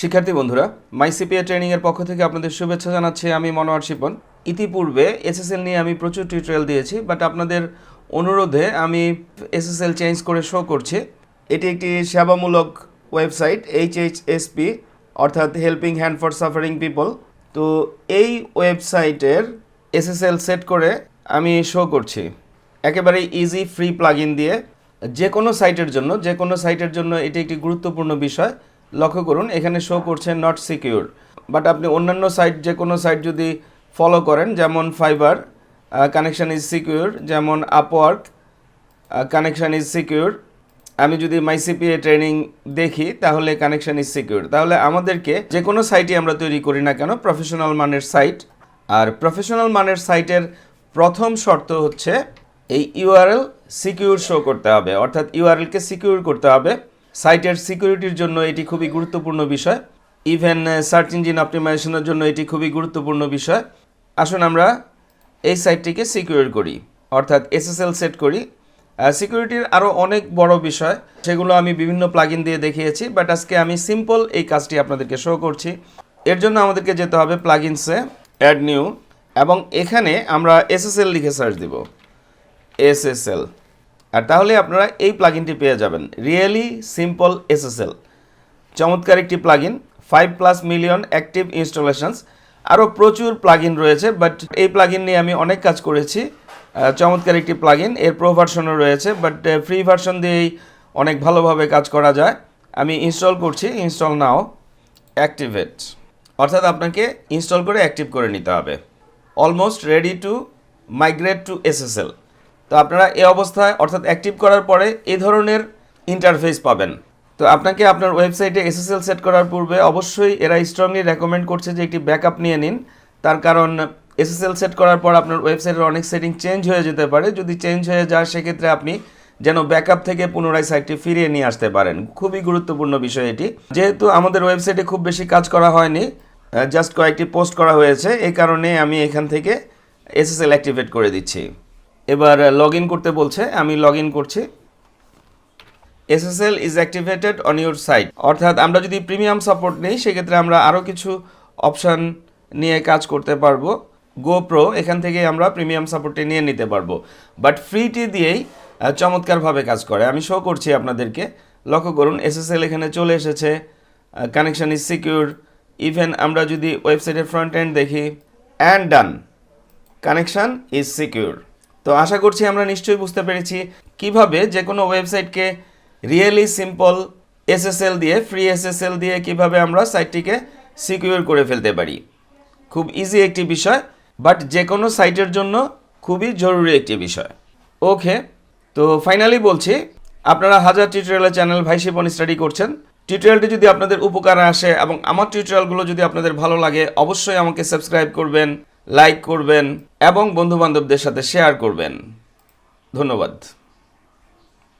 শিক্ষার্থী বন্ধুরা, মাইসিপিএ ট্রেনিংয়ের পক্ষ থেকে আপনাদের শুভেচ্ছা জানাচ্ছি আমি মনোয়ার শিপন। ইতিপূর্বে এসএসএল নিয়ে আমি প্রচুর টিউটোরিয়াল দিয়েছি বাট আপনাদের অনুরোধে আমি এসএসএল চেঞ্জ করে শো করছি। এটি একটি সেবামূলক ওয়েবসাইট এইচ এইচ এসপি অর্থাৎ helping hand for suffering people তো এই ওয়েবসাইটের এসএসএল সেট করে আমি শো করছি। একেবারে ইজি ফ্রি প্লাগইন দিয়ে। যে কোনো সাইটের জন্য যে কোনো সাইটের জন্য এটি একটি গুরুত্বপূর্ণ বিষয়। লক্ষ্য করুন, এখানে শো করছে নট সিকিউর বাট আপনি অন্যান্য সাইট যে কোনো সাইট যদি ফলো করেন, যেমন ফাইবার কানেকশন ইজ সিকিউর যেমন আপওয়ার্ক কানেকশন ইজ সিকিউর আমি যদি মাইসিপিএ ট্রেনিং দেখি, তাহলে কানেকশন ইজ সিকিউর তাহলে আমাদেরকে যে কোনো সাইটই আমরা তৈরি করি না কেন প্রফেশনাল মানের সাইট আর প্রফেশনাল মানের সাইটের প্রথম শর্ত হচ্ছে, এই ইউআরএল সিকিউর শো করতে হবে। অর্থাৎ ইউআরএলকে সিকিউর করতে হবে। সাইটের সিকিউরিটির জন্য এটি খুবই গুরুত্বপূর্ণ বিষয়। ইভেন সার্চ ইঞ্জিন অপটিমাইজেশনের জন্য এটি খুবই গুরুত্বপূর্ণ বিষয়। আসুন আমরা এই সাইটটিকে সিকিউর করি, অর্থাৎ এসএসএল সেট করি। সিকিউরিটির আরও অনেক বড় বিষয়, সেগুলো আমি বিভিন্ন প্লাগইন দিয়ে দেখিয়েছি বাট আজকে আমি সিম্পল এই কাজটি আপনাদেরকে শো করছি। এর জন্য আমাদেরকে যেতে হবে প্লাগইনসে অ্যাড নিউ এবং এখানে আমরা এসএসএল লিখে সার্চ দিব। এসএসএল আর তাহলে আপনারা এই প্লাগইনটি পেয়ে যাবেন। রিয়েলি সিম্পল এসএসএল চমৎকার একটি plugin five plus million active installations আরও প্রচুর প্লাগইন রয়েছে বাট এই প্লাগইন নিয়ে আমি অনেক কাজ করেছি। চমৎকার একটি প্লাগইন এর প্রো ভার্সনও রয়েছে বাট ফ্রি ভার্সন দিয়েই অনেক ভালোভাবে কাজ করা যায়। আমি ইনস্টল করছি ইনস্টল নাও অ্যাক্টিভেট অর্থাৎ আপনাকে ইনস্টল করে অ্যাক্টিভ করে নিতে হবে। Almost ready to migrate to SSL তো আপনারা এই অবস্থায় অর্থাৎ অ্যাক্টিভ করার পরে এই ধরনের ইন্টারফেস পাবেন। তো আপনাকে আপনার ওয়েবসাইটে এসএসএল সেট করার পূর্বে অবশ্যই এরা স্ট্রংলি রেকমেন্ড করছে যে একটি ব্যাকআপ নিয়ে নিন। তার কারণ এসএসএল সেট করার পর আপনার ওয়েবসাইটের অনেক সেটিং চেঞ্জ হয়ে যেতে পারে। যদি চেঞ্জ হয়ে যায়, সেক্ষেত্রে আপনি যেন ব্যাকআপ থেকে পুনরায় সাইটটি ফিরিয়ে নিয়ে আসতে পারেন। খুবই গুরুত্বপূর্ণ বিষয় এটি। যেহেতু আমাদের ওয়েবসাইটে খুব বেশি কাজ করা হয়নি জাস্ট কয়েকটি পোস্ট করা হয়েছে এই কারণে আমি এখান থেকে এসএসএল অ্যাক্টিভেট করে দিচ্ছি। এবার লগ করতে বলছে, আমি লগ করছি। SSL is activated on your site অর্থাৎ, আমরা যদি প্রিমিয়াম সাপোর্ট নেই, সেক্ষেত্রে আমরা আরও কিছু অপশান নিয়ে কাজ করতে পারব। গো প্রো এখান থেকে আমরা প্রিমিয়াম সাপোর্টে নিয়ে নিতে পারব। বাট ফ্রিটি দিয়েই চমৎকারভাবে কাজ করে। আমি শো করছি আপনাদেরকে। লক্ষ্য করুন এসএসএল এখানে চলে এসেছে। কানেকশন ইজ সিকিউর ইভেন আমরা যদি ওয়েবসাইটের ফ্রন্ট এন্ড দেখি and done connection is secure তো আশা করছি আমরা নিশ্চয়ই বুঝতে পেরেছি কীভাবে যে কোনো ওয়েবসাইটকে রিয়েলি সিম্পল এসএসএল দিয়ে ফ্রি এসএসএল দিয়ে কীভাবে আমরা সাইটটিকে সিকিউর করে ফেলতে পারি। খুব ইজি একটি বিষয় বাট যে কোনো সাইটের জন্য খুবই জরুরি একটি বিষয়। ওকে তো ফাইনালি বলছি, আপনারা হাজার টিউটোরিয়ালের চ্যানেল ভাইসিপন স্টাডি করছেন। টিউটোরিয়ালটি যদি আপনাদের উপকারে আসে এবং আমার টিউটোরিয়ালগুলো যদি আপনাদের ভালো লাগে, অবশ্যই আমাকে সাবস্ক্রাইব করবেন। লাইক করবেন এবং বন্ধুবান্ধবদের সাথে শেয়ার করবেন। ধন্যবাদ।